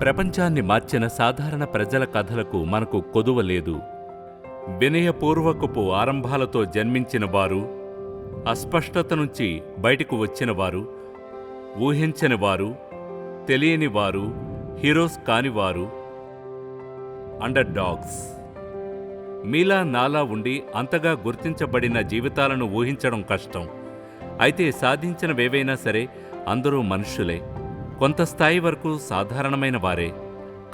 ప్రపంచాన్ని మార్చిన సాధారణ ప్రజల కథలకు మనకు కొదువ లేదు. వినయపూర్వకపు ఆరంభాలతో జన్మించిన వారు అస్పష్టత నుంచి బయటకు వచ్చినవారు ఊహించనివారు ఊహించని వారు తెలియని వారు హీరోస్ కానివారు అండర్ డాగ్స్ మీలా నాలా ఉండి అంతగా గుర్తించబడిన జీవితాలను ఊహించడం కష్టం. అయితే సాధించినవేవైనా సరే అందరూ మనుషులే కొంత స్థాయి వరకు సాధారణమైన వారే.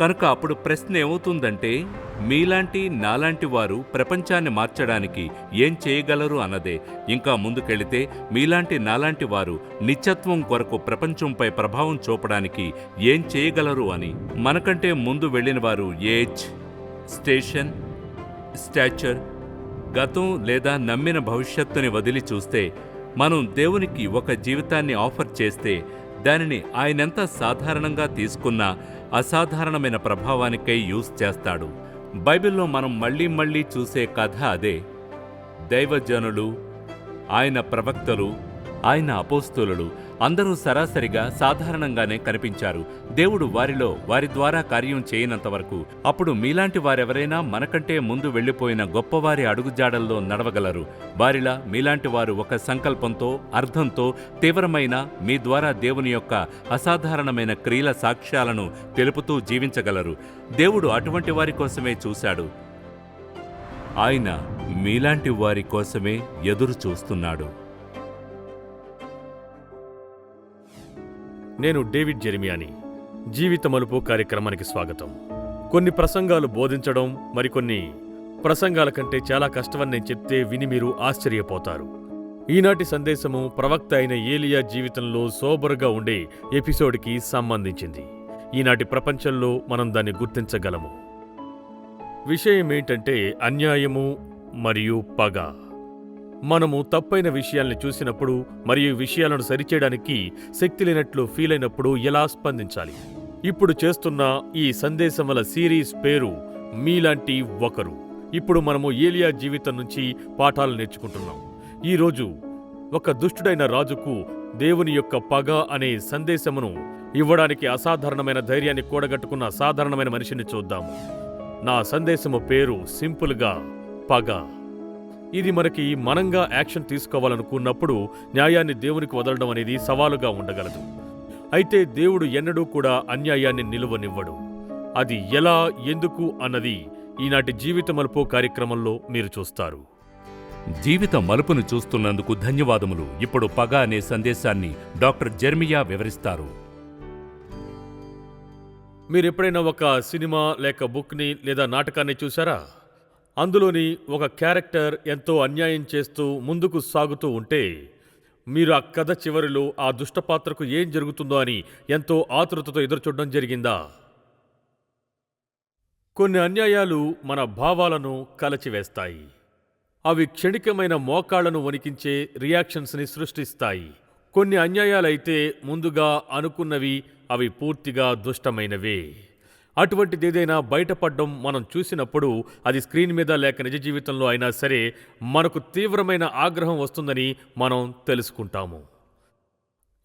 కనుక అప్పుడు ప్రశ్న ఏమవుతుందంటే మీలాంటి నాలాంటి వారు ప్రపంచాన్ని మార్చడానికి ఏం చేయగలరు అన్నదే. ఇంకా ముందుకెళితే మీలాంటి నాలాంటి వారు నిత్యత్వం కొరకు ప్రపంచంపై ప్రభావం చూపడానికి ఏం చేయగలరు అని. మనకంటే ముందు వెళ్ళిన వారు ఏజ్ స్టేషన్ స్టాచర్ గతం లేదా నమ్మిన భవిష్యత్తుని వదిలి చూస్తే మనం దేవునికి ఒక జీవితాన్ని ఆఫర్ చేస్తే దానిని ఆయనెంత సాధారణంగా తీసుకున్నా అసాధారణమైన ప్రభావానికై యూస్ చేస్తాడు. బైబిల్లో మనం మళ్ళీ మళ్ళీ చూసే కథ అదే. దైవజనులు ఆయన ప్రవక్తలు ఆయన అపోస్తులు అందరూ సరాసరిగా సాధారణంగానే కనిపించారు. దేవుడు వారిలో వారి ద్వారా కార్యం చేయనంత వరకు అప్పుడు మీలాంటి వారెవరైనా మనకంటే ముందు వెళ్ళిపోయిన గొప్పవారి అడుగుజాడల్లో నడవగలరు. వారిలా మీలాంటి వారు ఒక సంకల్పంతో అర్థంతో తీవ్రమైన మీ ద్వారా దేవుని యొక్క అసాధారణమైన క్రియల సాక్ష్యాలను తెలుపుతూ జీవించగలరు. దేవుడు అటువంటి వారి కోసమే చూశాడు. ఆయన మీలాంటి వారి కోసమే ఎదురు చూస్తున్నాడు. నేను డేవిడ్ జెరిమియాని. జీవిత మలుపు కార్యక్రమానికి స్వాగతం. కొన్ని ప్రసంగాలు బోధించడం మరికొన్ని ప్రసంగాల కంటే చాలా కష్టమని నేను చెప్తే విని మీరు ఆశ్చర్యపోతారు. ఈనాటి సందేశము ప్రవక్త అయిన ఏలియా జీవితంలో సోబరుగా ఉండే ఎపిసోడ్కి సంబంధించింది. ఈనాటి ప్రపంచంలో మనం దాన్ని గుర్తించగలము. విషయం ఏంటంటే అన్యాయము మరియు పగ. మనము తప్పైన విషయాల్ని చూసినప్పుడు మరియు విషయాలను సరిచేయడానికి శక్తి లేనట్లు ఫీల్ అయినప్పుడు ఎలా స్పందించాలి? ఇప్పుడు చేస్తున్న ఈ సందేశముల సిరీస్ పేరు మీలాంటి ఒకరు. ఇప్పుడు మనము ఏలియా జీవితం నుంచి పాఠాలు నేర్చుకుంటున్నాం. ఈరోజు ఒక దుష్టుడైన రాజుకు దేవుని యొక్క పగ అనే సందేశమును ఇవ్వడానికి అసాధారణమైన ధైర్యాన్ని కూడగట్టుకున్న సాధారణమైన మనిషిని చూద్దాము నా సందేశము పేరు సింపుల్గా పగ. ఇది మనకి మనంగా యాక్షన్ తీసుకోవాలనుకున్నప్పుడు న్యాయాన్ని దేవునికి వదలడం అనేది సవాలుగా ఉండగలదు. అయితే దేవుడు ఎన్నడూ కూడా అన్యాయాన్ని నిలువనివ్వడు. అది ఎలా ఎందుకు అన్నది ఈనాటి జీవిత మలుపు కార్యక్రమంలో మీరు చూస్తారు. జీవిత మలుపును చూస్తున్నందుకు ధన్యవాదములు. ఇప్పుడు పగ అనే సందేశాన్ని డాక్టర్ జెర్మియా వివరిస్తారు. మీరు ఎప్పుడైనా ఒక సినిమా లేక బుక్ని లేదా నాటకాన్ని చూసారా అందులోని ఒక క్యారెక్టర్ ఎంతో అన్యాయం చేస్తూ ముందుకు సాగుతూ ఉంటే మీరు ఆ కథ చివరిలో ఆ దుష్టపాత్రకు ఏం జరుగుతుందో అని ఎంతో ఆతృతతో ఎదురుచూడడం జరిగిందా? కొన్ని అన్యాయాలు మన భావాలను కలచివేస్తాయి. అవి క్షణికమైన మోకాళ్ళను వణికించే రియాక్షన్స్ని సృష్టిస్తాయి. కొన్ని అన్యాయాలైతే ముందుగా అనుకున్నవి అవి పూర్తిగా దుష్టమైనవే. అటువంటిదేదైనా బయటపడడం మనం చూసినప్పుడు అది స్క్రీన్ మీద లేక నిజ జీవితంలో అయినా సరే మనకు తీవ్రమైన ఆగ్రహం వస్తుందని మనం తెలుసుకుంటాము.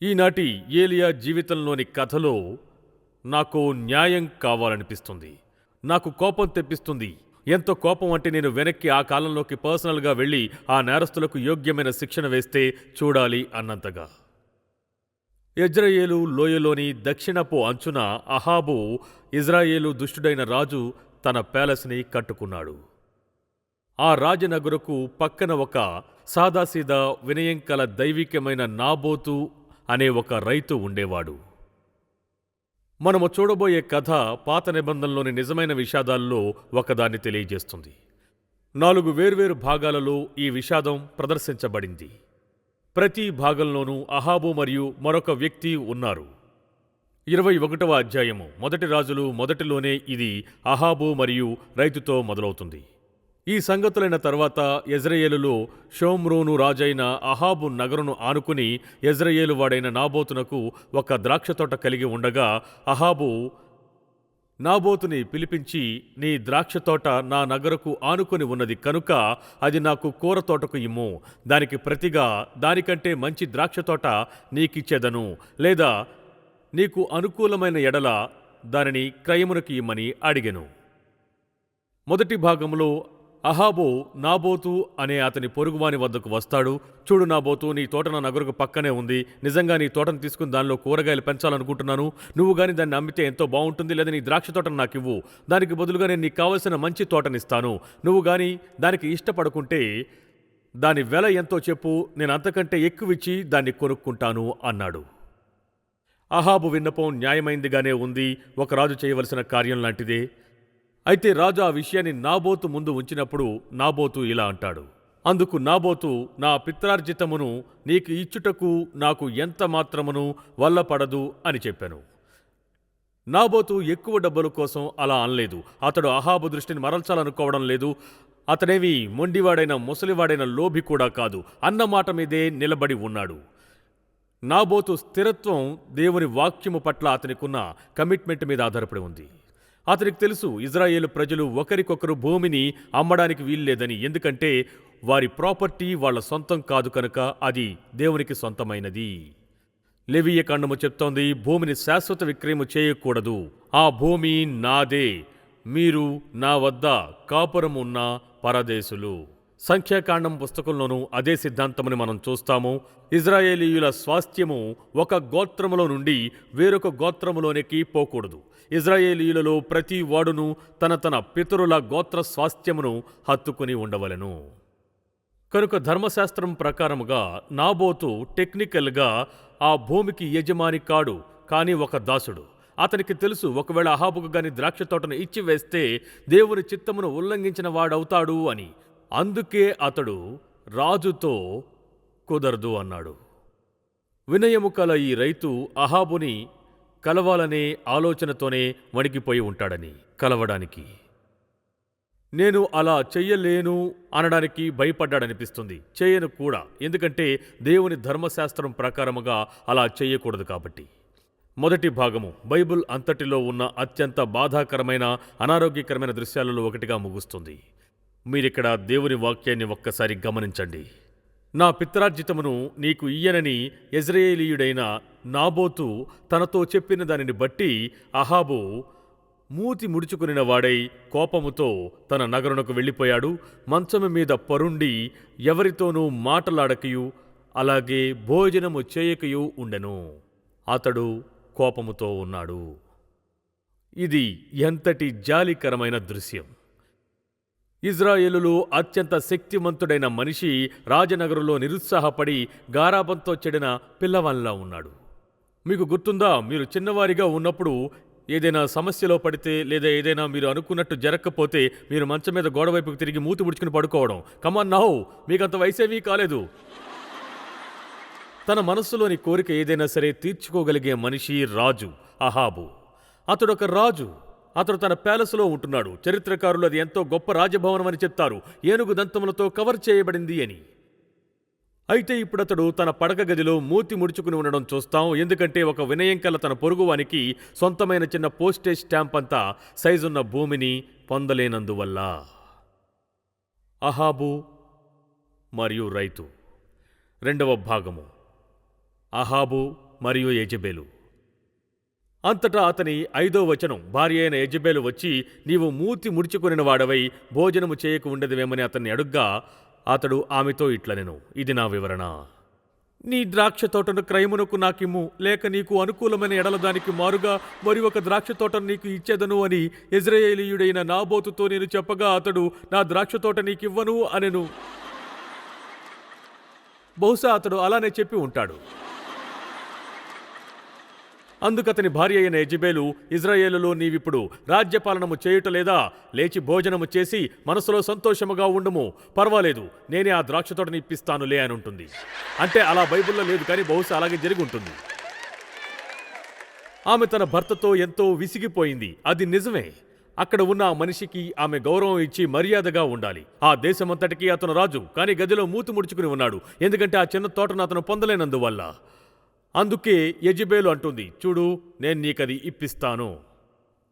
ఈనాటి ఏలియా జీవితంలోని కథలో నాకు న్యాయం కావాలనిపిస్తుంది. నాకు కోపం తెప్పిస్తుంది. ఎంతో కోపం అంటే నేను వెనక్కి ఆ కాలంలోకి పర్సనల్గా వెళ్ళి ఆ నేరస్తులకు యోగ్యమైన శిక్షణ వేస్తే చూడాలి అన్నంతగా. ఇజ్రాయేలు లోయలోని దక్షిణపు అంచున అహాబు ఇజ్రాయేలు దుష్టుడైన రాజు తన ప్యాలెస్ని కట్టుకున్నాడు. ఆ రాజనగరకు పక్కన ఒక సాదాసీదా వినయం కల దైవికమైన నాబోతు అనే ఒక రైతు ఉండేవాడు. మనము చూడబోయే కథ పాత నిబంధనలోని నిజమైన విషాదాల్లో ఒకదాన్ని తెలియజేస్తుంది. నాలుగు వేర్వేరు భాగాలలో ఈ విషాదం ప్రదర్శించబడింది. ప్రతి భాగంలోనూ అహాబు మరియు మరొక వ్యక్తి ఉన్నారు. ఇరవై ఒకటవ అధ్యాయము. మొదటి రాజులు మొదటిలోనే ఇది అహాబు మరియు రైతుతో మొదలవుతుంది. ఈ సంగతులైన తర్వాత ఎజ్రయేలులో షోమ్రోను రాజైన అహాబు నగరును ఆనుకుని ఎజ్రయేలు వాడైన నాబోతునకు ఒక ద్రాక్షతోట కలిగి ఉండగా అహాబు నాబోతుని పిలిపించి నీ ద్రాక్షతోట నా నగరకు ఆనుకొని ఉన్నది కనుక అది నాకు కూర తోటకు ఇమ్ము. దానికి ప్రతిగా దానికంటే మంచి ద్రాక్షతోట నీకిచ్చేదను. లేదా నీకు అనుకూలమైన ఎడల దానిని క్రయమునకి ఇమ్మని అడిగెను. మొదటి భాగంలో అహాబో నాబోతు అనే అతని పొరుగువాని వద్దకు వస్తాడు. చూడు నాబోతు నీ తోట నా పక్కనే ఉంది. నిజంగా నీ తోటను తీసుకుని దానిలో కూరగాయలు పెంచాలనుకుంటున్నాను. నువ్వు కానీ దాన్ని అమ్మితే ఎంతో బాగుంటుంది లేదా నీ ద్రాక్ష తోటను నాకు ఇవ్వు. దానికి బదులుగా నేను నీకు కావలసిన మంచి తోటనిస్తాను. నువ్వు కానీ దానికి ఇష్టపడకుంటే దాని వెల ఎంతో చెప్పు. నేను అంతకంటే ఎక్కువిచ్చి దాన్ని కొనుక్కుంటాను అన్నాడు. అహాబు విన్నపం న్యాయమైందిగానే ఉంది. ఒక రాజు చేయవలసిన కార్యం లాంటిదే. అయితే రాజు ఆ విషయాన్ని నాబోతు ముందు ఉంచినప్పుడు నాబోతు ఇలా అంటాడు. అందుకు నాబోతు నా పిత్రార్జితమును నీకు ఇచ్చుటకు నాకు ఎంత మాత్రమును వల్లపడదు అని చెప్పాను. నాబోతు ఎక్కువ డబ్బుల కోసం అలా అనలేదు. అతడు అహాబు దృష్టిని మరల్చాలనుకోవడం లేదు. అతనేవి మొండివాడైన ముసలివాడైన లోభి కూడా కాదు. అన్న మాట మీదే నిలబడి ఉన్నాడు. నాబోతు స్థిరత్వం దేవుని వాక్యము పట్ల అతనికున్న కమిట్మెంట్ మీద ఆధారపడి ఉంది. అతనికి తెలుసు ఇజ్రాయేల్ ప్రజలు ఒకరికొకరు భూమిని అమ్మడానికి వీల్లేదని. ఎందుకంటే వారి ప్రాపర్టీ వాళ్ళ సొంతం కాదు కనుక అది దేవునికి సొంతమైనది. లెవియ కాండము చెప్తోంది భూమిని శాశ్వత విక్రయము చేయకూడదు. ఆ భూమి నాదే. మీరు నా వద్ద కాపురమున్న పరదేశులు. సంఖ్యాకాండం పుస్తకంలోనూ అదే సిద్ధాంతముని మనం చూస్తాము. ఇజ్రాయేలీయుల స్వాస్థ్యము ఒక గోత్రములో నుండి వేరొక గోత్రములోనికి పోకూడదు. ఇజ్రాయేలీయులలో ప్రతి వాడును తన తన పితరుల గోత్ర స్వాస్థ్యమును హత్తుకుని ఉండవలెను. కనుక ధర్మశాస్త్రం ప్రకారముగా నాబోతు టెక్నికల్గా ఆ భూమికి యజమాని కాడు కానీ ఒక దాసుడు. అతనికి తెలుసు ఒకవేళ అహాబుకు గాని ద్రాక్ష తోటను ఇచ్చి వేస్తే దేవుని చిత్తమును ఉల్లంఘించిన వాడవుతాడు అని. అందుకే అతడు రాజుతో కుదరదు అన్నాడు. వినయము కల ఈ రైతు అహాబుని కలవాలనే ఆలోచనతోనే వణికిపోయి ఉంటాడని కలవడానికి. నేను అలా చెయ్యలేను అనడానికి భయపడ్డాడనిపిస్తుంది. చేయను కూడా. ఎందుకంటే దేవుని ధర్మశాస్త్రం ప్రకారముగా అలా చేయకూడదు కాబట్టి. మొదటి భాగము. బైబిల్ అంతటిలో ఉన్న అత్యంత బాధాకరమైన అనారోగ్యకరమైన దృశ్యాలలో ఒకటిగా ముగుస్తుంది. మీరిక్కడ దేవుని వాక్యాన్ని ఒక్కసారి గమనించండి. నా పిత్రార్జితమును నీకు ఇయ్యనని యజ్రేలీయుడైన నాబోతు తనతో చెప్పిన దానిని బట్టి అహాబు మూతి ముడుచుకునిన వాడై కోపముతో తన నగరునకు వెళ్ళిపోయాడు. మంచము మీద పరుండి ఎవరితోనూ మాటలాడకయు అలాగే భోజనము చేయకయు ఉండెను. అతడు కోపముతో ఉన్నాడు. ఇది ఎంతటి జాలికరమైన దృశ్యం! ఇజ్రాయేలులో అత్యంత శక్తిమంతుడైన మనిషి రాజనగరులో నిరుత్సాహపడి గారాబంతో చెడిన పిల్లవానిలా ఉన్నాడు. మీకు గుర్తుందా? మీరు చిన్నవారిగా ఉన్నప్పుడు ఏదైనా సమస్యలో పడితే లేదా ఏదైనా మీరు అనుకున్నట్టు జరగకపోతే మీరు మంచం మీద గోడవైపుకు తిరిగి మూతి ముడుచుకుని పడుకోవడం. కమాన్ నహో మీకంత వయసేమీ కాలేదు. తన మనస్సులోని కోరిక ఏదైనా సరే తీర్చుకోగలిగే మనిషి రాజు అహాబు. అతడొక రాజు. అతడు తన ప్యాలెస్లో ఉంటున్నాడు. చరిత్రకారులు అది ఎంతో గొప్ప రాజభవనం అని చెప్తారు. ఏనుగు దంతములతో కవర్ చేయబడింది అని. అయితే ఇప్పుడతడు తన పడక గదిలో మూతి ముడుచుకుని ఉండడం చూస్తాం. ఎందుకంటే ఒక వినయం కల తన పొరుగువానికి సొంతమైన చిన్న పోస్టేజ్ స్టాంప్ అంతా సైజున్న భూమిని పొందలేనందువల్ల. అహాబు మరియు రైతు. రెండవ భాగము. అహాబు మరియు ఏజబేలు అంతటా అతని ఐదో వచనం భార్య అయిన యజబేలు వచ్చి నీవు మూతి ముడుచుకొనిన వాడవై భోజనము చేయక ఉండదువేమని అతన్ని అడుగ్గా అతడు ఆమెతో ఇట్లనెను ఇది నా వివరణ. నీ ద్రాక్ష తోటను క్రయమునకు నాకిమ్ము లేక నీకు అనుకూలమైన ఎడల దానికి మారుగా మరి ఒక ద్రాక్ష తోటను నీకు ఇచ్చేదను అని ఇజ్రాయేలీయుడైన నాబోతుతో నేను చెప్పగా అతడు నా ద్రాక్ష తోట నీకివ్వను అనెను. బహుశా అతడు అలానే చెప్పి ఉంటాడు. అందుకతని భార్య అయిన ఎజిబేలు ఇజ్రాయేలులో నీవిప్పుడు రాజ్యపాలనము చేయుట లేదా? లేచి భోజనము చేసి మనసులో సంతోషముగా ఉండుము. పర్వాలేదు నేనే ఆ ద్రాక్ష తోటని ఇప్పిస్తానులే అని ఉంటుంది అంటే అలా బైబిల్లో లేదు కానీ బహుశా అలాగే జరిగి ఉంటుంది. ఆమె తన భర్తతో ఎంతో విసిగిపోయింది. అది నిజమే. అక్కడ ఉన్న ఆ మనిషికి ఆమె గౌరవం ఇచ్చి మర్యాదగా ఉండాలి. ఆ దేశమంతటికీ అతను రాజు కానీ గదిలో మూతి ముడుచుకుని ఉన్నాడు. ఎందుకంటే ఆ చిన్న తోటను అతను పొందలేనందువల్ల. అందుకే యజబేలు అంటుంది చూడు నేను నీకది ఇప్పిస్తాను.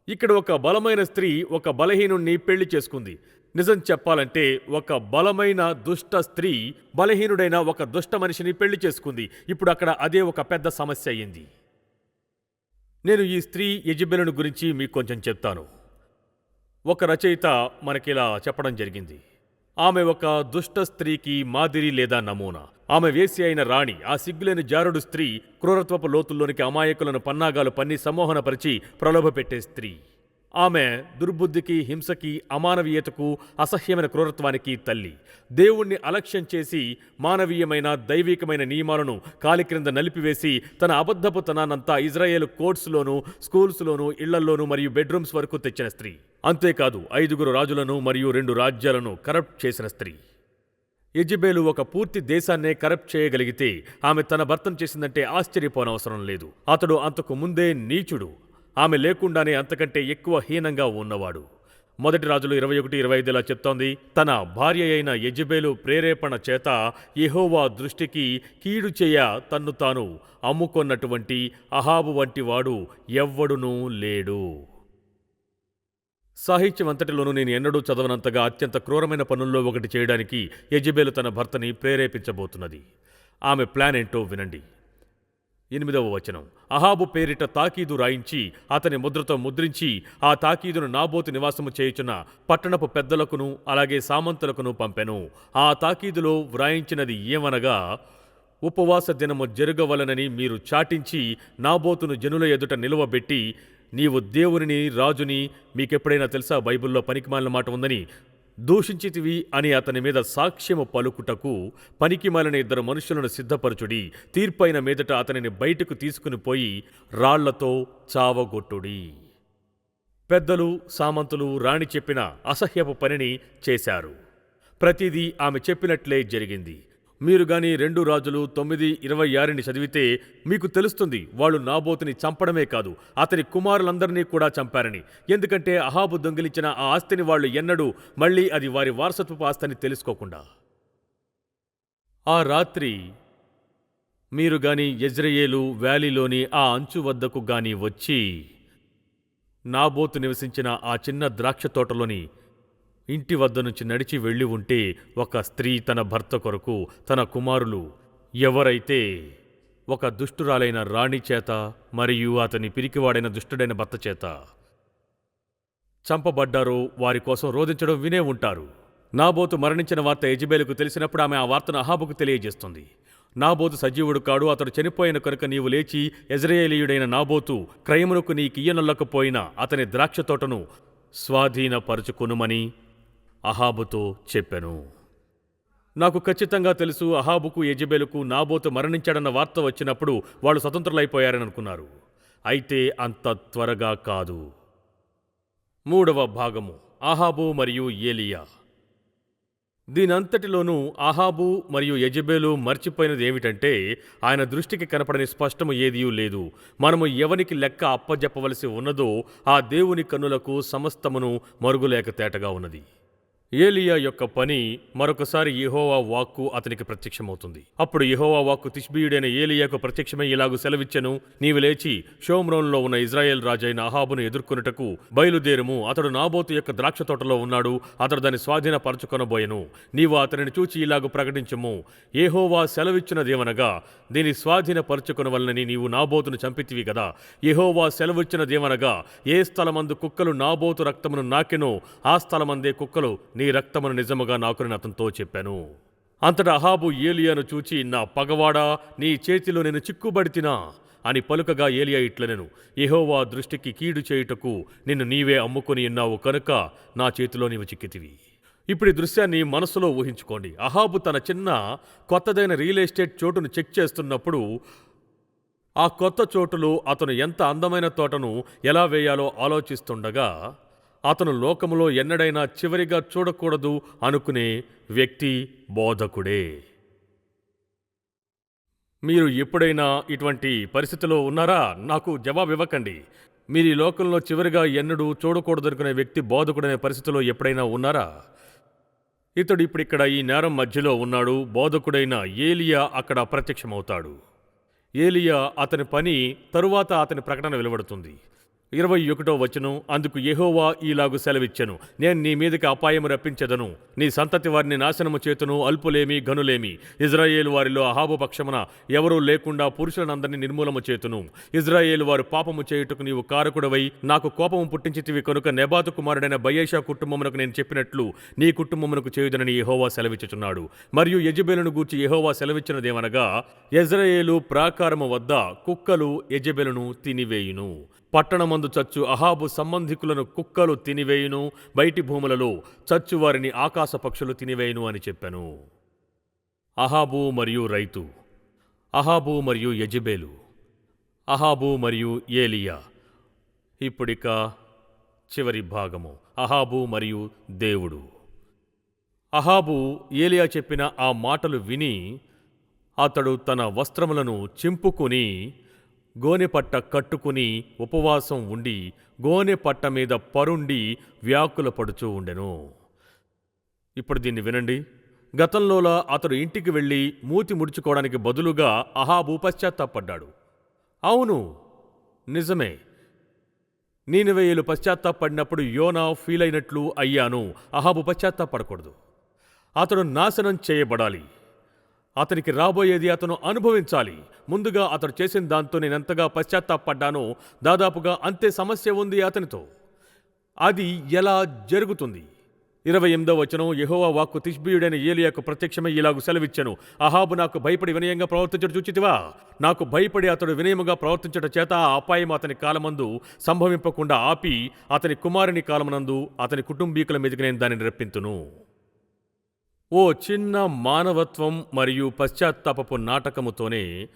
ఇక్కడ ఒక బలమైన స్త్రీ ఒక బలహీనుణ్ణి పెళ్ళి చేసుకుంది. నిజం చెప్పాలంటే ఒక బలమైన దుష్ట స్త్రీ బలహీనుడైన ఒక దుష్ట మనిషిని పెళ్ళి చేసుకుంది. ఇప్పుడు అక్కడ అదే ఒక పెద్ద సమస్య అయ్యింది. నేను ఈ స్త్రీ యజబెలను గురించి మీకు కొంచెం చెప్తాను. ఒక రచయిత మనకిలా చెప్పడం జరిగింది. ఆమె ఒక దుష్ట స్త్రీకి మాదిరి లేదా నమూనా? ఆమె వేసి అయిన రాణి ఆ సిగ్గులేని జారుడు స్త్రీ క్రూరత్వపు లోతుల్లోనికి అమాయకులను పన్నాగాలు పన్ని సమ్మోహనపరిచి ప్రలోభపెట్టే స్త్రీ. ఆమె దుర్బుద్ధికి హింసకి అమానవీయతకు అసహ్యమైన క్రూరత్వానికి తల్లి. దేవుణ్ణి అలక్ష్యం చేసి మానవీయమైన దైవికమైన నియమాలను కాలి క్రింద నలిపివేసి తన అబద్ధపు తనానంతా ఇజ్రాయేల్ కోర్ట్స్లోనూ స్కూల్స్లోనూ ఇళ్ళల్లోనూ మరియు బెడ్రూమ్స్ వరకు తెచ్చిన స్త్రీ. అంతేకాదు ఐదుగురు రాజులను మరియు రెండు రాజ్యాలను కరప్ట్ చేసిన స్త్రీ. యజబేలు ఒక పూర్తి దేశాన్నే కరప్ట్ చేయగలిగితే ఆమె తన భర్తను చేసిందంటే ఆశ్చర్యపోనవసరం లేదు. అతడు అంతకు ముందే నీచుడు. ఆమె లేకుండానే అంతకంటే ఎక్కువ హీనంగా ఉన్నవాడు. మొదటి రాజులు ఇరవై ఒకటి ఇరవై ఐదులా చెప్తోంది తన భార్య అయిన యజబేలు ప్రేరేపణ చేత ఎహోవా దృష్టికి కీడు చేయ తన్ను తాను అమ్ముకొన్నటువంటి అహాబు వంటి వాడు ఎవ్వడునూ లేడు. సాహిత్యం అంతటిలోనూ నేను ఎన్నడూ చదవనంతగా అత్యంత క్రూరమైన పనుల్లో ఒకటి చేయడానికి యజబేలు తన భర్తని ప్రేరేపించబోతున్నది. ఆమె ప్లాన్ ఏంటో వినండి. ఎనిమిదవ వచనం. అహాబు పేరిట తాకీదు రాయించి అతని ముద్రతో ముద్రించి ఆ తాకీదును నాబోతు నివాసము చేయుచున్న పట్టణపు పెద్దలకును అలాగే సామంతులకును పంపెను. ఆ తాకీదులో వ్రాయించినది ఏమనగా ఉపవాస దినము జరగవలనని మీరు చాటించి నాబోతును జనుల ఎదుట నిలువబెట్టి నీవు దేవునిని రాజుని మీకెప్పుడైనా తెలుసా? బైబిల్లో పనికిమాలిన మాట ఉందని. దూషించితివి అని అతని మీద సాక్ష్యము పలుకుటకు పనికిమాలిన ఇద్దరు మనుషులను సిద్ధపరచుడి. తీర్పైన మీదట అతనిని బయటకు తీసుకుని పోయి రాళ్ళతో చావగొట్టుడి. పెద్దలు సామంతులు రాణి చెప్పిన అసహ్యపు పనిని చేశారు. ప్రతిదీ ఆమె చెప్పినట్లే జరిగింది. మీరు గాని రెండు రాజులు తొమ్మిది ఇరవై ఆరుని చదివితే మీకు తెలుస్తుంది వాళ్ళు నాబోతుని చంపడమే కాదు అతని కుమారులందరినీ కూడా చంపారని. ఎందుకంటే అహాబు దొంగిలించిన ఆ ఆస్తిని వాళ్ళు ఎన్నడూ మళ్ళీ అది వారి వారసత్వపు ఆస్తిని తెలుసుకోకుండా. ఆ రాత్రి మీరు గాని యజ్రయేలు వ్యాలీలోని ఆ అంచు వద్దకు గాని వచ్చి నాబోతు నివసించిన ఆ చిన్న ద్రాక్ష తోటలోని ఇంటి వద్ద నుంచి నడిచి వెళ్ళి ఉంటే ఒక స్త్రీ తన భర్త కొరకు తన కుమారులు ఎవరైతే ఒక దుష్టురాలైన రాణి చేత మరియు అతని పిరికివాడైన దుష్టుడైన భర్త చేత చంపబడ్డారో వారి కోసం రోధించడం వినే ఉంటారు. నాబోతు మరణించిన వార్త యజబేలుకు తెలిసినప్పుడు ఆమె ఆ వార్తను అహాబుకు తెలియజేస్తుంది. నాబోతు సజీవుడు కాడు అతడు చనిపోయిన కనుక నీవు లేచి ఎజ్రయేలీయుడైన నాబోతు క్రయమునకు నీకియ్యనొల్లకపోయినా అతని ద్రాక్ష తోటను స్వాధీనపరుచుకునుమని అహాబుతో చెప్పెను. నాకు ఖచ్చితంగా తెలుసు అహాబుకు యజబేలుకు నాబోతు మరణించాడన్న వార్త వచ్చినప్పుడు వాళ్ళు స్వతంత్రులైపోయారని అనుకున్నారు అయితే అంత త్వరగా కాదు. మూడవ భాగము. అహాబు మరియు ఏలియా. దీనంతటిలోనూ అహాబు మరియు యజబేలు మర్చిపోయినది ఏమిటంటే ఆయన దృష్టికి కనపడని స్పష్టము ఏదియూ లేదు. మనము ఎవనికి లెక్క అప్పజెప్పవలసి ఉన్నదో ఆ దేవుని కన్నులకు సమస్తమును మరుగులేక తేటగా ఉన్నది. ఏలియా యొక్క పని మరొకసారి యెహోవా వాక్కు అతనికి ప్రత్యక్షమవుతుంది. అప్పుడు యహోవా వాక్కు తిష్బీయుడైన ఏలియాకు ప్రత్యక్షమై ఇలాగు సెలవిచ్చెను. నీవు లేచి షోమ్రోన్లో ఉన్న ఇజ్రాయెల్ రాజైన అహాబును ఎదుర్కొనుటకు బయలుదేరుము. అతడు నాబోతు యొక్క ద్రాక్ష తోటలో ఉన్నాడు. అతడు దాన్ని స్వాధీనపరచుకొనబోయెను. నీవు అతనిని చూచి ఇలాగు ప్రకటించము. యహోవా సెలవిచ్చినదేమనగా దీని స్వాధీనపరచుకొనవలనని నీవు నాబోతును చంపితివి కదా యహోవా సెలవిచ్చినదేమనగా ఏ స్థలమందు కుక్కలు నాబోతు రక్తమును నాకెనో ఆ స్థలమందే కుక్కలు నీ రక్తమును నిజముగా నాకుని అతనితో చెప్పాను. అంతటా అహాబు ఏలియాను చూచి నా పగవాడా నీ చేతిలో నేను చిక్కుబడితినా అని పలుకగా ఏలియా ఇట్లనెను. ఎహోవా దృష్టికి కీడు చేయుటకు నిన్ను నీవే అమ్ముకొని ఉన్నావు కనుక నా చేతిలో నీవు చిక్కితివి. ఇప్పుడు ఈ దృశ్యాన్ని మనసులో ఊహించుకోండి. అహాబు తన చిన్న కొత్తదైన రియల్ ఎస్టేట్ చోటును చెక్ చేస్తున్నప్పుడు ఆ కొత్త చోటులో అతను ఎంత అందమైన తోటను ఎలా వేయాలో ఆలోచిస్తుండగా అతను లోకములో ఎన్నడైనా చివరిగా చూడకూడదు అనుకునే వ్యక్తి బోధకుడే. మీరు ఎప్పుడైనా ఇటువంటి పరిస్థితిలో ఉన్నారా? నాకు జవాబు ఇవ్వకండి. మీరు ఈ లోకంలో చివరిగా ఎన్నడూ చూడకూడదనుకునే వ్యక్తి బోధకుడనే పరిస్థితిలో ఎప్పుడైనా ఉన్నారా? ఇతడు ఇప్పుడిక్కడ ఈ నేరం మధ్యలో ఉన్నాడు. బోధకుడైన ఏలియా అక్కడ ప్రత్యక్షమవుతాడు. ఏలియా అతని పని తరువాత అతని ప్రకటన వెలువడుతుంది. ఇరవై ఒకటో వచనం అందుకు యెహోవా ఈలాగు సెలవిచ్చెను. నేను నీ మీదకి అపాయము రప్పించెదను. నీ సంతతి వారిని నాశనము చేతును అల్పులేమి గనులేమి ఇజ్రాయేలు వారిలో అహాబు పక్షమున ఎవరూ లేకుండా పురుషులనందరినీ నిర్మూలము చేతును. ఇజ్రాయేలు వారు పాపము చేయుటకు నీవు కారకుడవై నాకు కోపము పుట్టించితివి కనుక నెబాతు కుమారుడైన బయేషా కుటుంబమునకు నేను చెప్పినట్లు నీ కుటుంబమునకు చేయుదనని యెహోవా సెలవిచ్చుచున్నాడు. మరియు యజబేలును గూర్చి యెహోవా సెలవిచ్చినదేమనగా ఇజ్రాయేలు ప్రాకారము వద్ద కుక్కలు యజబెలను తినివేయును. పట్టణమందు చచ్చు అహాబు సంబంధికులను కుక్కలు తినివేయును బయటి భూములలో చచ్చు వారిని ఆకాశ పక్షులు తినివేయును అని చెప్పాను. అహాబు మరియు రైతు. అహాబు మరియు యజిబేలు. అహాబు మరియు ఏలియా. ఇప్పుడిక చివరి భాగము. అహాబు మరియు దేవుడు. అహాబు ఏలియా చెప్పిన ఆ మాటలు విని అతడు తన వస్త్రములను చింపుకుని గోనెపట్ట కట్టుకుని ఉపవాసం ఉండి గోనెపట్ట మీద పరుండి వ్యాకుల పడుచూ ఉండెను. ఇప్పుడు దీన్ని వినండి. గతంలోలా అతడు ఇంటికి వెళ్ళి మూతి ముడుచుకోవడానికి బదులుగా అహాబు పశ్చాత్తాపడ్డాడు. అవును నిజమే. నీనివేయులు పశ్చాత్తాపడినప్పుడు యోనా ఫీల్ అయినట్లు అయ్యాను. అహాబు పశ్చాత్తాపడకూడదు. అతడు నాశనం చేయబడాలి. అతనికి రాబోయేది అతను అనుభవించాలి. ముందుగా అతడు చేసిన దాంతో నేనెంతగా పశ్చాత్తాపడ్డానో దాదాపుగా అంతే సమస్య ఉంది అతనితో. అది ఎలా జరుగుతుంది? ఇరవై ఎనిమిదో వచనం యెహోవా వాక్కు తిష్బీయుడైన ఏలియాకు ప్రత్యక్షమై ఇలాగు సెలవిచ్చాను. అహాబు నాకు భయపడి వినయంగా ప్రవర్తించడం చూచితివా? నాకు భయపడి అతడు వినయముగా ప్రవర్తించడం చేత ఆ అపాయం అతని కాలమందు సంభవింపకుండా ఆపి అతని కుమారుని కాలమనందు అతని కుటుంబీకుల మీదకి నేను దానిని రప్పింతును. ఓ చిన్న మానవత్వం మరియు పశ్చాత్తాపపు నాటకముతోనే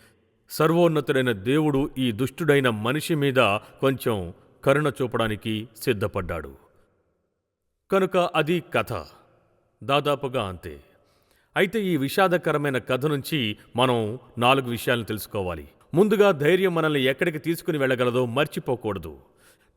సర్వోన్నతుడైన దేవుడు ఈ దుష్టుడైన మనిషి మీద కొంచెం కరుణ చూపడానికి సిద్ధపడ్డాడు. కనుక అది కథ. దాదాపుగా అంతే. అయితే ఈ విషాదకరమైన కథ నుంచి మనం నాలుగు విషయాలను తెలుసుకోవాలి. ముందుగా ధైర్యం మనల్ని ఎక్కడికి తీసుకుని వెళ్ళగలదో మర్చిపోకూడదు.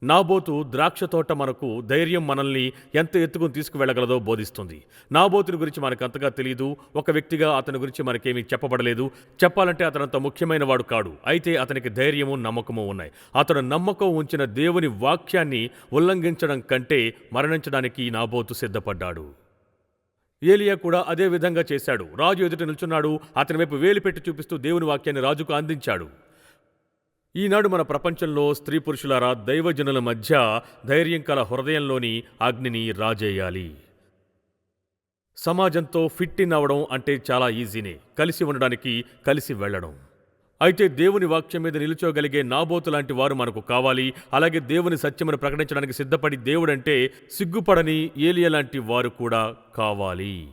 నాబోతు ద్రాక్ష తోట మనకు ధైర్యం మనల్ని ఎంత ఎత్తుకుని తీసుకువెళ్ళగలదో బోధిస్తుంది. నాబోతుని గురించి మనకు అంతగా తెలియదు ఒక వ్యక్తిగా అతని గురించి మనకేమీ చెప్పబడలేదు. చెప్పాలంటే అతనంత ముఖ్యమైన వాడు కాడు. అయితే అతనికి ధైర్యము నమ్మకము ఉన్నాయి. అతను నమ్మకం ఉంచిన దేవుని వాక్యాన్ని ఉల్లంఘించడం కంటే మరణించడానికి నాబోతు సిద్ధపడ్డాడు. ఏలియా కూడా అదే విధంగా చేశాడు. రాజు ఎదుట నిల్చున్నాడు. అతని వైపు వేలు పెట్టి చూపిస్తూ దేవుని వాక్యాన్ని రాజుకు అందించాడు. ఈనాడు మన ప్రపంచంలో స్త్రీ పురుషులారా దైవజనుల మధ్య ధైర్యం కల హృదయంలోని అగ్నిని రాజేయాలి. సమాజంతో ఫిట్ ఇన్ అవ్వడం అంటే చాలా ఈజీనే కలిసి ఉండడానికి కలిసి వెళ్ళడం. అయితే దేవుని వాక్యం మీద నిలుచోగలిగే నాబోతు లాంటి వారు మనకు కావాలి అలాగే దేవుని సత్యమును ప్రకటించడానికి సిద్ధపడి దేవుడంటే సిగ్గుపడని ఏలియ లాంటి వారు కూడా కావాలి.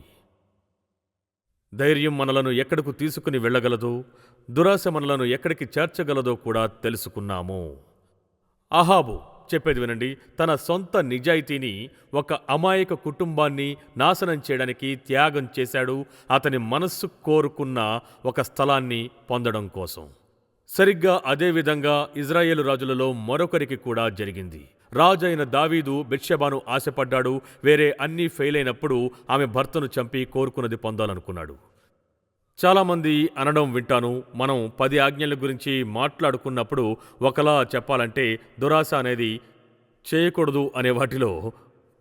ధైర్యం మనలను ఎక్కడకు తీసుకుని వెళ్ళగలదో దురాశ మనలను ఎక్కడికి చేర్చగలదో కూడా తెలుసుకున్నాము. అహాబు చెప్పేది వినండి తన సొంత నిజాయితీని ఒక అమాయక కుటుంబాన్ని నాశనం చేయడానికి త్యాగం చేశాడు. అతని మనస్సు కోరుకున్న ఒక స్థలాన్ని పొందడం కోసం. సరిగ్గా అదేవిధంగా ఇజ్రాయేలు రాజులలో మరొకరికి కూడా జరిగింది. రాజు అయిన దావీదు బెత్షెబాను ఆశపడ్డాడు. వేరే అన్నీ ఫెయిల్ అయినప్పుడు ఆమె భర్తను చంపి కోరుకున్నది పొందాలనుకున్నాడు. చాలామంది అనడం వింటాను. మనం పది ఆజ్ఞల గురించి మాట్లాడుకున్నప్పుడు ఒకలా చెప్పాలంటే దురాశ అనేది చేయకూడదు అనే వాటిలో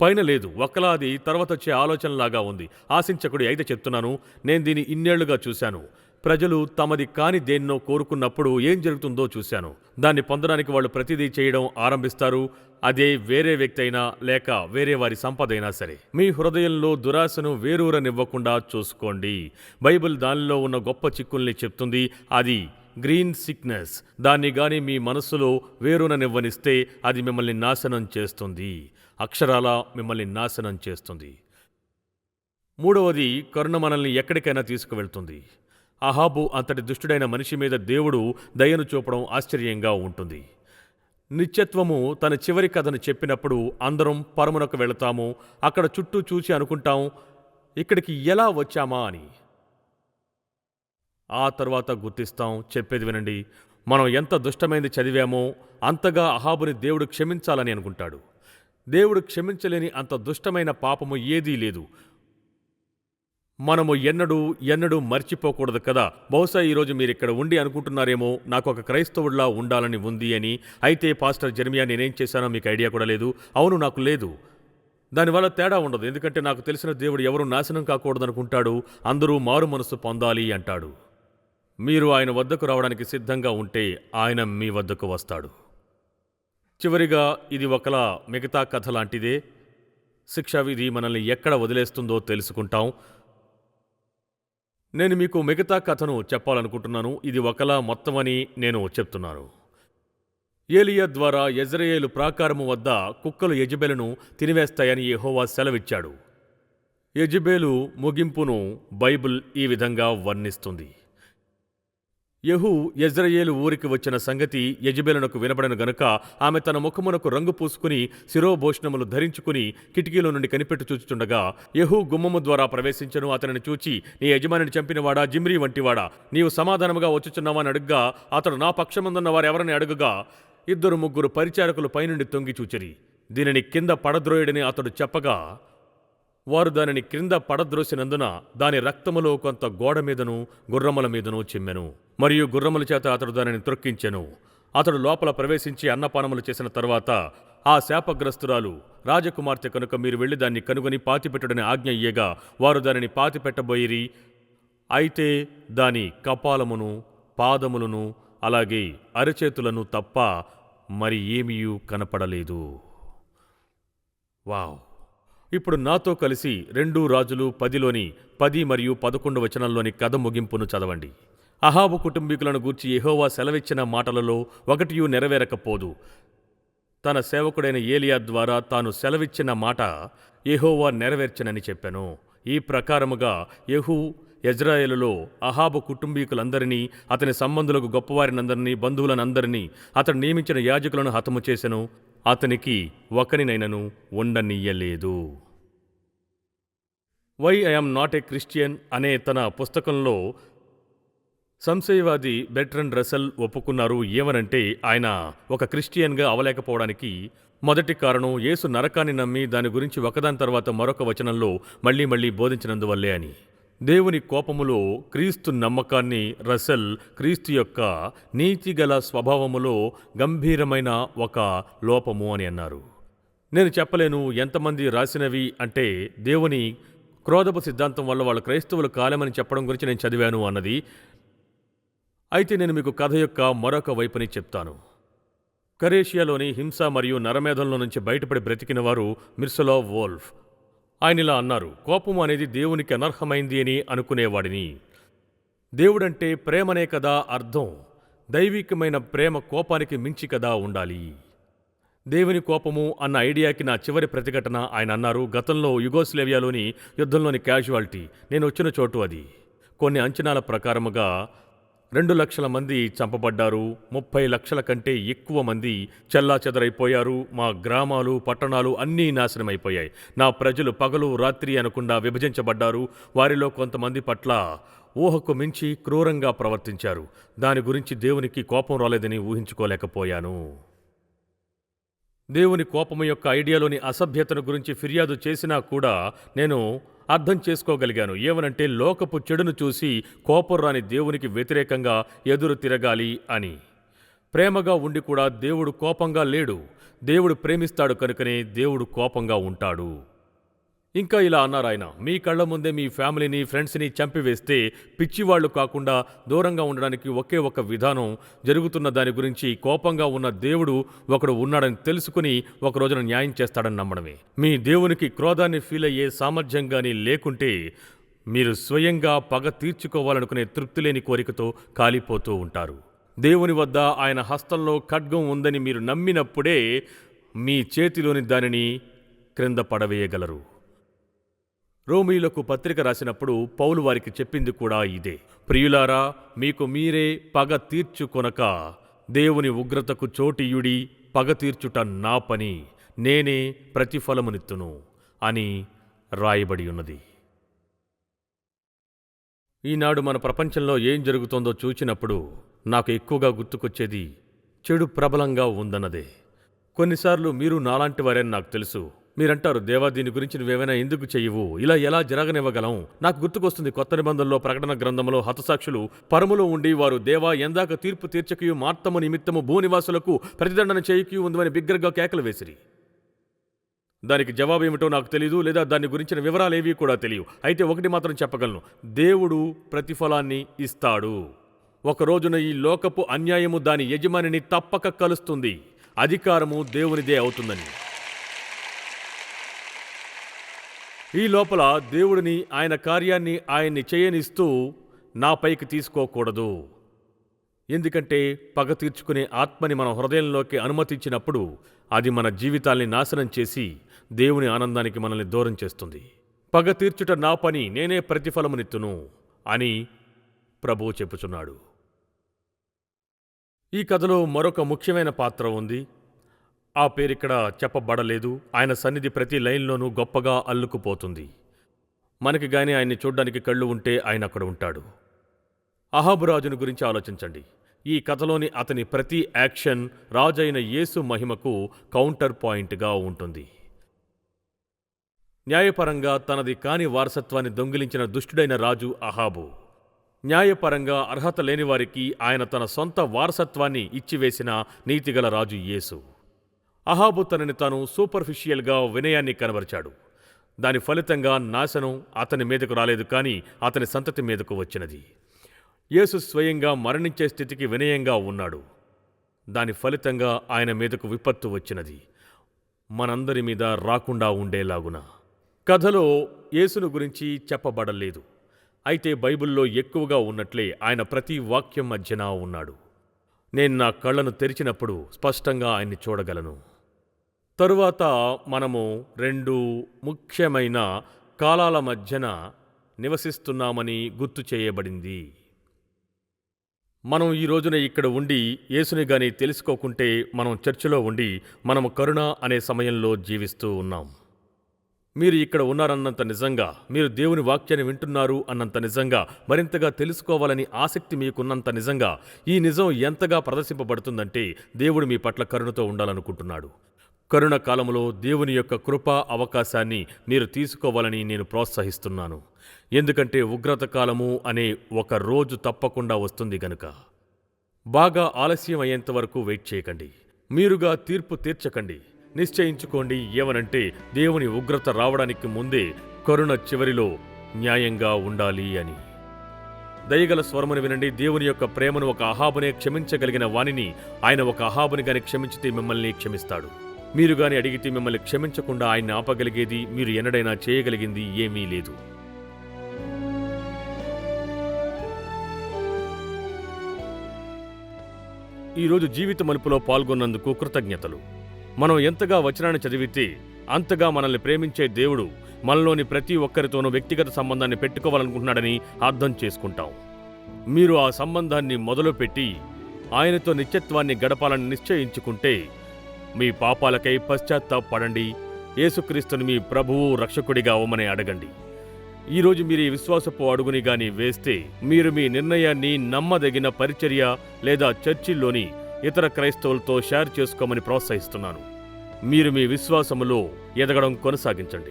పైన లేదు. ఒకలా అది తర్వాత వచ్చే ఆలోచనలాగా ఉంది. ఆశించకుడి అయితే చెప్తున్నాను. నేను దీన్ని ఇన్నేళ్ళుగా చూశాను. ప్రజలు తమది కాని దేన్నో కోరుకున్నప్పుడు ఏం జరుగుతుందో చూశాను. దాన్ని పొందడానికి వాళ్ళు ప్రతిదీ చేయడం ఆరంభిస్తారు. అదే వేరే వ్యక్తి అయినా లేక వేరే వారి సంపద అయినా సరే. మీ హృదయంలో దురాశను వేరూరనివ్వకుండా చూసుకోండి. బైబిల్ దానిలో ఉన్న గొప్ప చిక్కుల్ని చెప్తుంది. అది గ్రీన్ సిక్నెస్. దాన్ని గాని మీ మనస్సులో వేరుననివ్వనిస్తే అది మిమ్మల్ని నాశనం చేస్తుంది. అక్షరాల మిమ్మల్ని నాశనం చేస్తుంది. మూడవది కరుణ మనల్ని ఎక్కడికైనా తీసుకువెళ్తుంది. అహాబు అంతటి దుష్టుడైన మనిషి మీద దేవుడు దయను చూపడం ఆశ్చర్యంగా ఉంటుంది. నిత్యత్వము తన చివరి కథను చెప్పినప్పుడు అందరం పరమునకు వెళతాము అక్కడ చుట్టూ చూసి అనుకుంటాం ఇక్కడికి ఎలా వచ్చామా అని. ఆ తర్వాత గుర్తిస్తాం చెప్పేది వినండి. మనం ఎంత దుష్టమైంది చదివామో అంతగా అహాబుని దేవుడు క్షమించాలని అనుకుంటాడు. దేవుడు క్షమించలేని అంత దుష్టమైన పాపము ఏదీ లేదు. మనము ఎన్నడూ ఎన్నడూ మర్చిపోకూడదు కదా. బహుశా ఈరోజు మీరు ఇక్కడ ఉండి అనుకుంటున్నారేమో నాకు ఒక క్రైస్తవుడిలా ఉండాలని ఉంది అని. అయితే పాస్టర్ జర్మియా నేనేం చేశానో మీకు ఐడియా కూడా లేదు. అవును నాకు లేదు. దానివల్ల తేడా ఉండదు. ఎందుకంటే నాకు తెలిసిన దేవుడు ఎవరు నాశనం కాకూడదనుకుంటాడు అందరూ మారు మనసు పొందాలి అంటాడు. మీరు ఆయన వద్దకు రావడానికి సిద్ధంగా ఉంటే ఆయన మీ వద్దకు వస్తాడు. చివరిగా ఇది ఒకలా మిగతా కథ లాంటిదే. శిక్షావిధి మనల్ని ఎక్కడ వదిలేస్తుందో తెలుసుకుంటాం. నేను మీకు మిగతా కథను చెప్పాలనుకుంటున్నాను. ఇది ఒకలా మొత్తమని నేను చెప్తున్నాను. ఏలియా ద్వారా ఎజ్రయేలు ప్రాకారము వద్ద కుక్కలు యజబెలను తినివేస్తాయని యహోవా సెలవిచ్చాడు. యజబేలు ముగింపును బైబిల్ ఈ విధంగా వర్ణిస్తుంది. యహు యజ్రయేలు ఊరికి వచ్చిన సంగతి యజబేలనకు వినబడను గనుక ఆమె తన ముఖమునకు రంగు పూసుకుని శిరోభూషణములు ధరించుకుని కిటికీలో నుండి కనిపెట్టు చూచుచుండగా యహు గుమ్మము ద్వారా ప్రవేశించను అతనిని చూచి నీ యజమానిని చంపినవాడా జిమ్రీ వంటివాడా? నీవు సమాధానముగా వచ్చుచున్నావని అడుగ్గా అతడు నా పక్షమందున్న వారెవరని అడుగుగా ఇద్దరు ముగ్గురు పరిచారకులు పైనుండి తొంగి చూచిరి. దీనిని కింద పడద్రోయుడని అతడు చెప్పగా వారు దానిని క్రింద పడద్రోసినందున దాని రక్తములో కొంత గోడ మీదను గుర్రముల మీదను చిమ్మెను. మరియు గుర్రముల చేత అతడు దానిని త్రొక్కించెను. అతడు లోపల ప్రవేశించి అన్నపానములు చేసిన తర్వాత ఆ శాపగ్రస్తురాలు రాజకుమార్తె కనుక మీరు వెళ్ళి దాన్ని కనుగొని పాతిపెట్టుడని ఆజ్ఞ ఇయ్యగా వారు దానిని పాతిపెట్టబోయిరి. అయితే దాని కపాలమును పాదములను అలాగే అరచేతులను తప్ప మరి ఏమీయూ కనపడలేదు. వావ్! ఇప్పుడు నాతో కలిసి రెండు రాజులు పదిలోని పది మరియు పదకొండు వచనంలోని కథ ముగింపును చదవండి. అహాబు కుటుంబీకులను గూర్చి ఎహోవా సెలవిచ్చిన మాటలలో ఒకటియూ నెరవేరకపోదు. తన సేవకుడైన ఏలియా ద్వారా తాను సెలవిచ్చిన మాట ఎహోవా నెరవేర్చనని చెప్పాను. ఈ ప్రకారముగా యహూ యజ్రాయేలులో అహాబు కుటుంబీకులందరినీ అతని సంబంధులకు గొప్పవారినందరినీ బంధువులనందరినీ అతడు నియమించిన యాజకులను హతము చేసెను. అతనికి ఒకరినైనను ఉండనీయలేదు. Why I'm not a Christian అనే తన పుస్తకంలో సంశయవాది బెట్రన్ రసెల్ ఒప్పుకున్నారు ఏమనంటే ఆయన ఒక క్రిస్టియన్గా అవలేకపోవడానికి మొదటి కారణం యేసు నరకాన్ని నమ్మి దాని గురించి ఒకదాని తర్వాత మరొక వచనంలో మళ్ళీ మళ్ళీ బోధించినందువల్లే అని. దేవుని కోపములో క్రీస్తు నమ్మకాన్ని రసెల్ క్రీస్తు యొక్క నీతిగల స్వభావములో గంభీరమైన ఒక లోపము అని అన్నారు. నేను చెప్పలేను ఎంతమంది రాసినవి అంటే దేవుని క్రోధపు సిద్ధాంతం వల్ల వాళ్ళు క్రైస్తవులు కాలేమని చెప్పడం గురించి నేను చదివాను అన్నది అయితే నేను మీకు కథ యొక్క మరొక వైపుని చెప్తాను. కరేషియాలోని హింస మరియు నరమేధంలో నుంచి బయటపడి బ్రతికిన వారు మిర్సలో వోల్ఫ్. ఆయన ఇలా అన్నారు కోపం అనేది దేవునికి అనర్హమైంది అని అనుకునేవాడిని. దేవుడంటే ప్రేమనే కదా అర్థం దైవికమైన ప్రేమ కోపానికి మించి కదా ఉండాలి. దేవుని కోపము అన్న ఐడియాకి నా చివరి ప్రతిఘటన ఆయన అన్నారు గతంలో యుగోస్లేవియాలోని యుద్ధంలోని క్యాజువాలిటీ నేను వచ్చిన చోటు అది. కొన్ని అంచనాల ప్రకారముగా రెండు లక్షల మంది చంపబడ్డారు. ముప్పై లక్షల కంటే ఎక్కువ మంది చెల్లాచెదరైపోయారు. మా గ్రామాలు పట్టణాలు అన్నీ నాశనమైపోయాయి. నా ప్రజలు పగలు రాత్రి అనకుండా విభజించబడ్డారు. వారిలో కొంతమంది పట్ల ఊహకు మించి క్రూరంగా ప్రవర్తించారు. దాని గురించి దేవునికి కోపం రాలేదని ఊహించుకోలేకపోయాను. దేవుని కోపము యొక్క ఐడియాలోని అసభ్యతను గురించి ఫిర్యాదు చేసినా కూడా నేను అర్థం చేసుకోగలిగాను. ఏమనంటే లోకపు చెడును చూసి కోపర్రాని దేవునికి వ్యతిరేకంగా ఎదురు తిరగాలి అని. ప్రేమగా ఉండి కూడా దేవుడు కోపంగా లేడు. దేవుడు ప్రేమిస్తాడు కనుకనే దేవుడు కోపంగా ఉంటాడు. ఇంకా ఇలా అన్నారు ఆయన. మీ కళ్ళ ముందే మీ ఫ్యామిలీని ఫ్రెండ్స్ని చంపివేస్తే పిచ్చివాళ్ళు కాకుండా దూరంగా ఉండడానికి ఒకే ఒక విధానం జరుగుతున్న దాని గురించి కోపంగా ఉన్న దేవుడు ఒకడు ఉన్నాడని తెలుసుకుని ఒక రోజున న్యాయం చేస్తాడని నమ్మడమే. మీ దేవునికి క్రోధాన్ని ఫీల్ అయ్యే సామర్థ్యం కానీ లేకుంటే మీరు స్వయంగా పగ తీర్చుకోవాలనుకునే తృప్తి లేని కోరికతో కాలిపోతూ ఉంటారు. దేవుని వద్ద ఆయన హస్తంలో ఖడ్గం ఉందని మీరు నమ్మినప్పుడే మీ చేతిలోని దానిని క్రింద పడవేయగలరు. రోమీలకు పత్రిక రాసినప్పుడు పౌలు వారికి చెప్పింది కూడా ఇదే. ప్రియులారా మీకు మీరే పగ తీర్చుకొనక దేవుని ఉగ్రతకు చోటియుడి పగ తీర్చుట నా పని. నేనే ప్రతిఫలమునిత్తును అని రాయబడి ఉన్నది. ఈనాడు మన ప్రపంచంలో ఏం జరుగుతోందో చూచినప్పుడు నాకు ఎక్కువగా గుర్తుకొచ్చేది చెడు ప్రబలంగా ఉందన్నదే. కొన్నిసార్లు మీరు నాలాంటి వారని నాకు తెలుసు. మీరంటారు దేవా దీని గురించి నువ్వేమైనా ఎందుకు చెయ్యవు? ఇలా ఎలా జరగనివ్వగలం? నాకు గుర్తుకొస్తుంది కొత్త నిబంధనలో ప్రకటన గ్రంథంలో హతసాక్షులు పరములో ఉండి వారు దేవా ఎందాక తీర్పు తీర్చకయు మార్తము నిమిత్తము భూనివాసులకు ప్రతిదండన చేయకయు ఉందని బిగ్గరగా కేకలు వేసిరి. దానికి జవాబు ఏమిటో నాకు తెలియదు లేదా దాని గురించిన వివరాలేవి కూడా తెలియవు. అయితే ఒకటి మాత్రం చెప్పగలను. దేవుడు ప్రతిఫలాన్ని ఇస్తాడు. ఒక రోజున ఈ లోకపు అన్యాయము దాని యజమానిని తప్పక కలుస్తుంది. అధికారము దేవునిదే అవుతుందని. ఈ లోపల దేవుడిని ఆయన కార్యాన్ని ఆయన్ని చేయనిస్తూ నాపైకి తీసుకోకూడదు. ఎందుకంటే పగ తీర్చుకునే ఆత్మని మన హృదయంలోకి అనుమతించినప్పుడు అది మన జీవితాల్ని నాశనం చేసి దేవుని ఆనందానికి మనల్ని దూరం చేస్తుంది. పగ తీర్చుట నా పని నేనే ప్రతిఫలమునిత్తును అని ప్రభువు చెప్పుచున్నాడు. ఈ కథలో మరొక ముఖ్యమైన పాత్ర ఉంది. ఆ పేరిక్కడ చెప్పబడలేదు. ఆయన సన్నిధి ప్రతి లైన్లోనూ గొప్పగా అల్లుకుపోతుంది. మనకి గాని ఆయన్ని చూడ్డానికి కళ్ళు ఉంటే ఆయన అక్కడ ఉంటాడు. అహాబురాజును గురించి ఆలోచించండి. ఈ కథలోని అతని ప్రతి యాక్షన్ రాజైన యేసు మహిమకు కౌంటర్ పాయింట్గా ఉంటుంది. న్యాయపరంగా తనది కాని వారసత్వాన్ని దొంగిలించిన దుష్టుడైన రాజు అహాబు. న్యాయపరంగా అర్హత లేనివారికి ఆయన తన సొంత వారసత్వాన్ని ఇచ్చివేసిన నీతిగల రాజు యేసు. అహాబు తనని తాను సూపర్ఫిషియల్గా వినయాన్ని కనబరిచాడు. దాని ఫలితంగా నాశనం అతని మీదకు రాలేదు కానీ అతని సంతతి మీదకు వచ్చినది. యేసు స్వయంగా మరణించే స్థితికి వినయంగా ఉన్నాడు. దాని ఫలితంగా ఆయన మీదకు విపత్తు వచ్చినది. మనందరి మీద రాకుండా ఉండేలాగున. కథలో యేసును గురించి చెప్పబడలేదు. అయితే బైబిల్లో ఎక్కువగా ఉన్నట్లే ఆయన ప్రతి వాక్యం మధ్యన ఉన్నాడు. నేను నా కళ్ళను తెరిచినప్పుడు స్పష్టంగా ఆయన్ని చూడగలను. తరువాత మనము రెండు ముఖ్యమైన కాలాల మధ్యన నివసిస్తున్నామని గుర్తు చేయబడింది. మనం ఈ రోజున ఇక్కడ ఉండి యేసుని గాని తెలుసుకోకుంటే మనం చర్చిలో ఉండి మనం కరుణ అనే సమయంలో జీవిస్తూ ఉన్నాం. మీరు ఇక్కడ ఉన్నారన్నంత నిజంగా మీరు దేవుని వాక్యాన్ని వింటున్నారు అన్నంత నిజంగా మరింతగా తెలుసుకోవాలని ఆసక్తి మీకున్నంత నిజంగా ఈ నిజం ఎంతగా ప్రదర్శింపబడుతుందంటే దేవుడు మీ పట్ల కరుణతో ఉండాలనుకుంటున్నాడు. కరుణ కాలంలో దేవుని యొక్క కృపా అవకాశాన్ని మీరు తీసుకోవాలని నేను ప్రోత్సహిస్తున్నాను. ఎందుకంటే ఉగ్రత కాలము అనే ఒక రోజు తప్పకుండా వస్తుంది గనుక. బాగా ఆలస్యం అయ్యేంత వరకు వెయిట్ చేయకండి. మీరుగా తీర్పు తీర్చకండి. నిశ్చయించుకోండి ఏమనంటే దేవుని ఉగ్రత రావడానికి ముందే కరుణ చివరిలో న్యాయంగా ఉండాలి అని. దయగల స్వరమును వినండి. దేవుని యొక్క ప్రేమను ఒక అహాబునే క్షమించగలిగిన వానిని ఆయన ఒక అహాబునిగాని క్షమించితే మిమ్మల్ని క్షమిస్తాడు. మీరు గాని అడిగితే మిమ్మల్ని క్షమించకుండా ఆయన్ని ఆపగలిగేది మీరు ఎన్నడైనా చేయగలిగింది ఏమీ లేదు. ఈరోజు జీవిత మలుపులో పాల్గొన్నందుకు కృతజ్ఞతలు. మనం ఎంతగా వచనాన్ని చదివితే అంతగా మనల్ని ప్రేమించే దేవుడు మనలోని ప్రతి ఒక్కరితోనూ వ్యక్తిగత సంబంధాన్ని పెట్టుకోవాలనుకుంటున్నాడని అర్థం చేసుకుంటాం. మీరు ఆ సంబంధాన్ని మొదలుపెట్టి ఆయనతో నిత్యత్వాన్ని గడపాలని నిశ్చయించుకుంటే మీ పాపాలకై పశ్చాత్తాపడండి యేసుక్రీస్తుని మీ ప్రభువు రక్షకుడిగా అవ్వమని అడగండి. ఈరోజు మీరు ఈ విశ్వాసపు అడుగుని గాని వేస్తే మీరు మీ నిర్ణయాన్ని నమ్మదగిన పరిచర్య లేదా చర్చిల్లోని ఇతర క్రైస్తవులతో షేర్ చేసుకోమని ప్రోత్సహిస్తున్నాను. మీరు మీ విశ్వాసములో ఎదగడం కొనసాగించండి.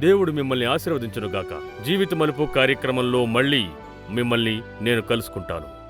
దేవుడు మిమ్మల్ని ఆశీర్వదించునుగాక. జీవిత మలుపు కార్యక్రమంలో మళ్ళీ మిమ్మల్ని నేను కలుసుకుంటాను.